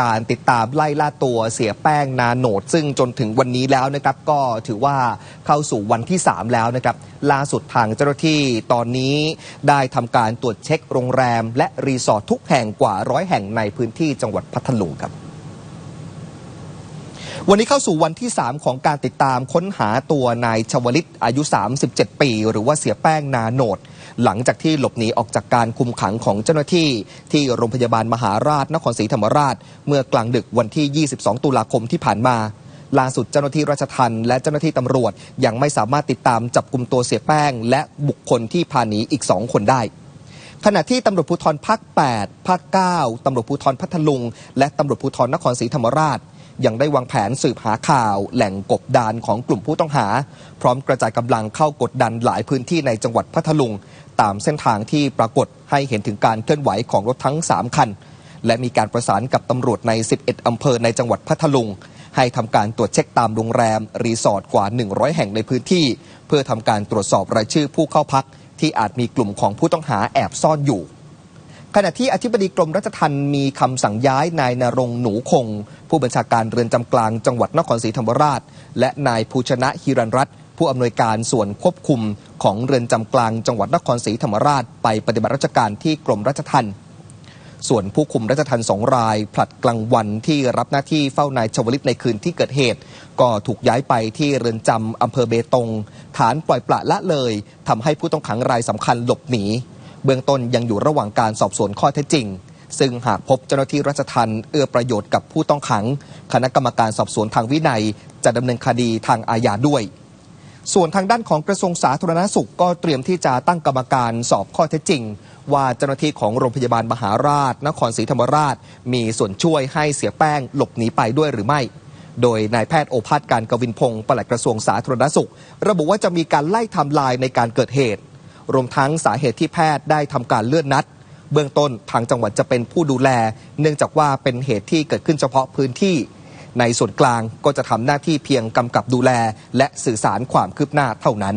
การติดตามไล่ล่าตัวเสียแป้งนาโหนด ซึ่งจนถึงวันนี้แล้วนะครับก็ถือว่าเข้าสู่วันที่ 3 แล้วนะครับล่าสุดทางเจ้าหน้าที่ตอนนี้ได้ทำการตรวจเช็คโรงแรม และรีสอร์ททุกแห่งกว่าร้อยแห่งในพื้นที่จังหวัดพัทลุงครับ วันนี้เข้าสู่วันที่ 3 ของการติดตามค้นหาตัวนายชวลิตอายุ 37 ปี หรือว่าเสียแป้งนาโหนด หลังจากที่หลบหนีออกจากการคุมขังของเจ้าหน้าที่ ที่โรงพยาบาลมหาราชนครศรีธรรมราช เมื่อกลางดึกวันที่ 22 ตุลาคมที่ผ่านมาล่าสุดเจ้าหน้าที่ราชทัณฑ์และเจ้าหน้าที่ตำรวจ ยังไม่สามารถติดตามจับกลุ่มตัวเสียแป้ง และบุคคลที่พาหนีอีก2คนได้ขณะที่ตำรวจภูธรภาค 8 ภาค 9 ตำรวจภูธรพัทลุง และตำรวจภูธรนครศรีธรรมราช ยังได้วางแผนสืบหาข่าว แหล่งกบดานของกลุ่มผู้ต้องหา พร้อมกระจายกำลังเข้ากดดันหลายพื้นที่ในจังหวัดพัทลุง ตามเส้นทางที่ปรากฏให้เห็นถึงการเคลื่อนไหวของรถทั้ง 3 คัน และมีการประสานกับตำรวจใน 11 อำเภอในจังหวัดพัทลุง ให้ทำการตรวจเช็คตามโรงแรม รีสอร์ทกว่า 100 แห่งในพื้นที่ เพื่อทำการตรวจสอบรายชื่อผู้เข้าพัก ที่อาจมีกลุ่มของผู้ต้องหาแอบซ่อนอยู่ ขณะที่อธิบดีกรมราชทัณฑ์มีคำสั่งย้ายนายนรงหนูคง ผู้บัญชาการเรือนจำกลางจังหวัดนครศรีธรรมราช และนายภูชนะฮิรันรัตน์ผู้อำนวยการส่วนควบคุมของเรือนจำกลางจังหวัดนครศรีธรรมราช ไปปฏิบัติราชการที่กรมราชทัณฑ์ส่วนผู้คุมราชทัณฑ์สองราย ผลัดกลางวันที่รับหน้าที่เฝ้านายชวลิตในคืนที่เกิดเหตุ ก็ถูกย้ายไปที่เรือนจำอำเภอเบตง ฐานปล่อยปละละเลยทำให้ผู้ต้องขังรายสำคัญหลบหนี เบื้องต้นยังอยู่ระหว่างการสอบสวนข้อเท็จจริง ซึ่งหากพบเจ้าหน้าที่รัชทันเอื้อประโยชน์กับผู้ต้องขัง คณะกรรมการสอบสวนทางวินัย จะดำเนินคดีทางอาญาด้วย ส่วนทางด้านของกระทรวงสาธารณสุขก็เตรียมที่จะตั้งกรรมการสอบข้อเท็จจริง ว่าเจ้าหน้าที่ของโรงพยาบาลมหาราช นครศรีธรรมราช มีส่วนช่วยให้เสียแป้งหลบหนีไปด้วยหรือไม่โดยนายแพทย์โอภาสการกวินพงศ์ปลัดกระทรวงสาธารณสุข ระบุว่าจะมีการไล่ทม์ไลน์ในการเกิดเหตุ รวมทั้งสาเหตุที่แพทย์ได้ทำการเลื่อนนัด เบื้องต้นทางจังหวัดจะเป็นผู้ดูแล เนื่องจากว่าเป็นเหตุที่เกิดขึ้นเฉพาะพื้นที่ ในส่วนกลางก็จะทำหน้าที่เพียงกำกับดูแล และสื่อสารความคืบหน้าเท่านั้น